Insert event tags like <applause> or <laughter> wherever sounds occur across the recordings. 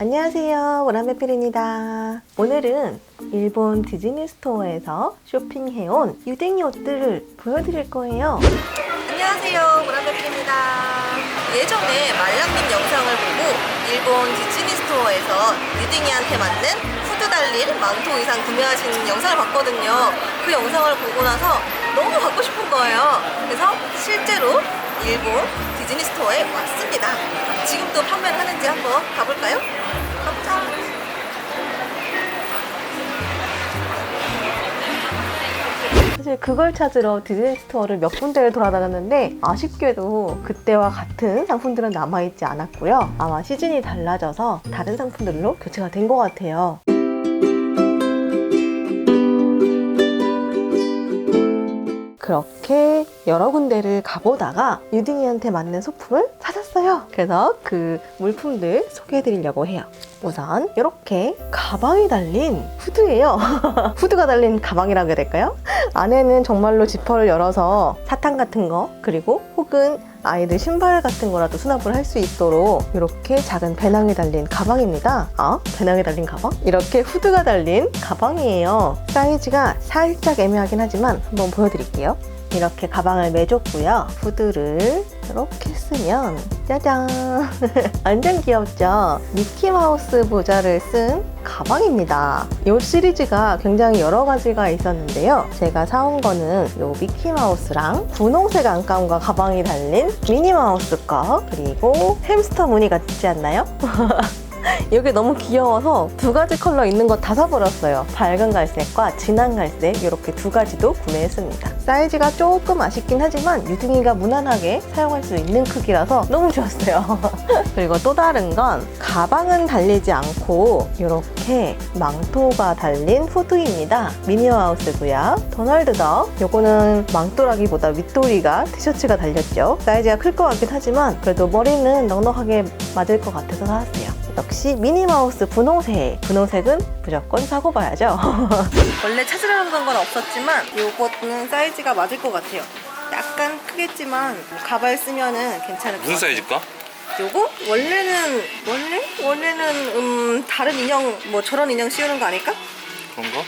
안녕하세요. 모란베필입니다. 오늘은 일본 디즈니 스토어에서 쇼핑해온 유댕이 옷들을 보여드릴 거예요. 안녕하세요. 모란베필입니다. 예전에 말랑님 영상을 보고 일본 디즈니 스토어에서 유댕이한테 맞는 후드 달린 망토 의상 구매하신 영상을 봤거든요. 그 영상을 보고 나서 너무 갖고 싶은 거예요. 그래서 실제로 일본 디즈니 스토어에 왔습니다. 지금도 판매를 하는지 한번 가볼까요? 가보자. 사실 그걸 찾으러 디즈니 스토어를 몇 군데를 돌아다녔는데 아쉽게도 그때와 같은 상품들은 남아있지 않았고요. 아마 시즌이 달라져서 다른 상품들로 교체가 된 것 같아요. 그렇게 여러 군데를 가보다가 유딩이한테 맞는 소품을 찾았어요. 그래서 그 물품들 소개해 드리려고 해요. 우선 이렇게 가방이 달린 후드예요. <laughs> 후드가 달린 가방이라고 해야 될까요? 안에는 정말로 지퍼를 열어서 사탕 같은 거 그리고 혹은 아이들 신발 같은 거라도 수납을 할 수 있도록 이렇게 작은 배낭이 달린 가방입니다. 아, 배낭이 달린 가방? 이렇게 후드가 달린 가방이에요. 사이즈가 살짝 애매하긴 하지만 한번 보여드릴게요. 이렇게 가방을 매줬고요. 후드를 이렇게 쓰면 짜잔! <laughs> 완전 귀엽죠? 미키마우스 모자를 쓴 가방입니다. 이 시리즈가 굉장히 여러 가지가 있었는데요. 제가 사온 거는 이 미키마우스랑 분홍색 안감과 가방이 달린 미니마우스 거 그리고 햄스터 무늬 같지 않나요? <laughs> 이게 너무 귀여워서 두 가지 컬러 있는 거 다 사버렸어요. 밝은 갈색과 진한 갈색 이렇게 두 가지도 구매했습니다. 사이즈가 조금 아쉽긴 하지만 유등이가 무난하게 사용할 수 있는 크기라서 너무 좋았어요. <laughs> 그리고 또 다른 건 가방은 달리지 않고 이렇게 망토가 달린 후드입니다. 미니마우스고요. 도널드 덕. 요거는 망토라기보다 윗도리가 티셔츠가 달렸죠. 사이즈가 클 것 같긴 하지만 그래도 머리는 넉넉하게 맞을 것 같아서 사왔어요. 역시 미니마우스 분홍색. 분홍색은 무조건 사고 봐야죠. <laughs> 원래 찾으려는 건 없었지만 요거는 사이즈가 맞을 것 같아요. 약간 크겠지만 가발 쓰면은 괜찮을 것 무슨 같아요. 사이즈일까? 요거 원래는 원래 원래는 음 다른 인형 뭐 저런 인형 씌우는 거 아닐까? 그런가?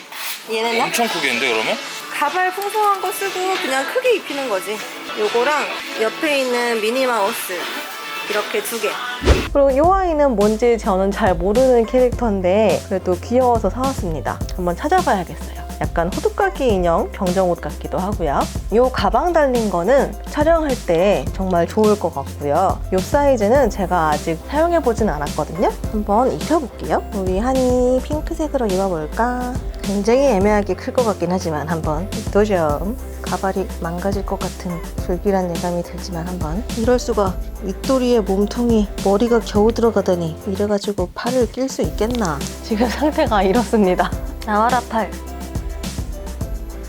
얘는요? 엄청 크겠는데 그러면? 가발 풍성한 거 쓰고 그냥 크게 입히는 거지. 요거랑 옆에 있는 미니마우스 이렇게 두 개. 그리고 이 아이는 뭔지 저는 잘 모르는 캐릭터인데 그래도 귀여워서 사왔습니다. 한번 찾아봐야겠어요. 약간 호두까기 인형 병정옷 같기도 하고요. 이 가방 달린 거는 촬영할 때 정말 좋을 것 같고요. 이 사이즈는 제가 아직 사용해보진 않았거든요. 한번 입혀볼게요. 우리 한이 핑크색으로 입어볼까? 굉장히 애매하게 클 것 같긴 하지만 한번 도전. 가발이 망가질 것 같은 불길한 예감이 들지만 한번. 이럴 수가. 윗도리에 몸통이 머리가 겨우 들어가다니 이래가지고 팔을 낄 수 있겠나? 지금 상태가 이렇습니다. 나와라 팔.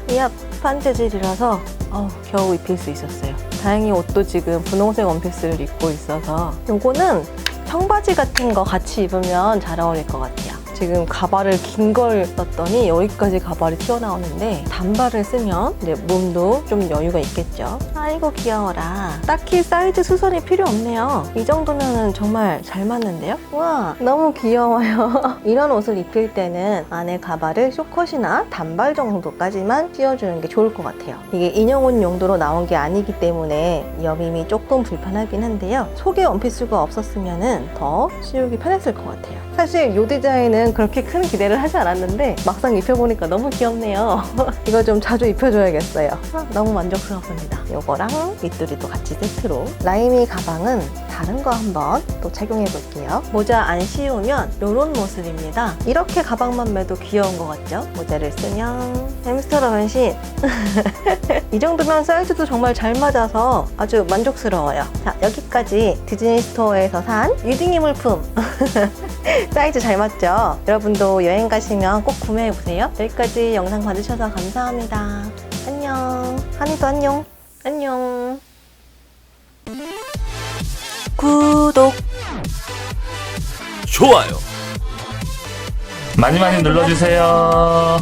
이압 판재질이라서 어우, 겨우 입힐 수 있었어요. 다행히 옷도 지금 분홍색 원피스를 입고 있어서 요거는 청바지 같은 거 같이 입으면 잘 어울릴 것 같아요 지금 가발을 긴 걸 썼더니 여기까지 가발이 튀어나오는데 단발을 쓰면 이제 몸도 좀 여유가 있겠죠. 아이고 귀여워라. 딱히 사이즈 수선이 필요 없네요. 이 정도면 정말 잘 맞는데요? 와 너무 귀여워요. <laughs> 이런 옷을 입힐 때는 안에 가발을 쇼컷이나 단발 정도까지만 씌워주는 게 좋을 것 같아요. 이게 인형옷 용도로 나온 게 아니기 때문에 여밈이 조금 불편하긴 한데요. 속에 원피스가 없었으면 더 씌우기 편했을 것 같아요. 사실 이 디자인은 그렇게 큰 기대를 하지 않았는데 막상 입혀보니까 너무 귀엽네요. <laughs> 이거 좀 자주 입혀줘야겠어요. 아, 너무 만족스럽습니다. 이거랑 밑돌이도 같이 세트로. 라이미 가방은 다른 거 한번 또 착용해 볼게요. 모자 안 씌우면 이런 모습입니다. 이렇게 가방만 매도 귀여운 것 같죠? 모자를 쓰면 햄스터로 변신. <laughs> 이 정도면 사이즈도 정말 잘 맞아서 아주 만족스러워요. 자, 여기까지 디즈니 스토어에서 산 유딩이 물품. <laughs> <laughs> 사이즈 잘 맞죠? 여러분도 여행 가시면 꼭 구매해보세요. 여기까지 영상 봐주셔서 감사합니다. 안녕. 한이도 안녕. 안녕. 구독. 좋아요 많이 많이 눌러주세요.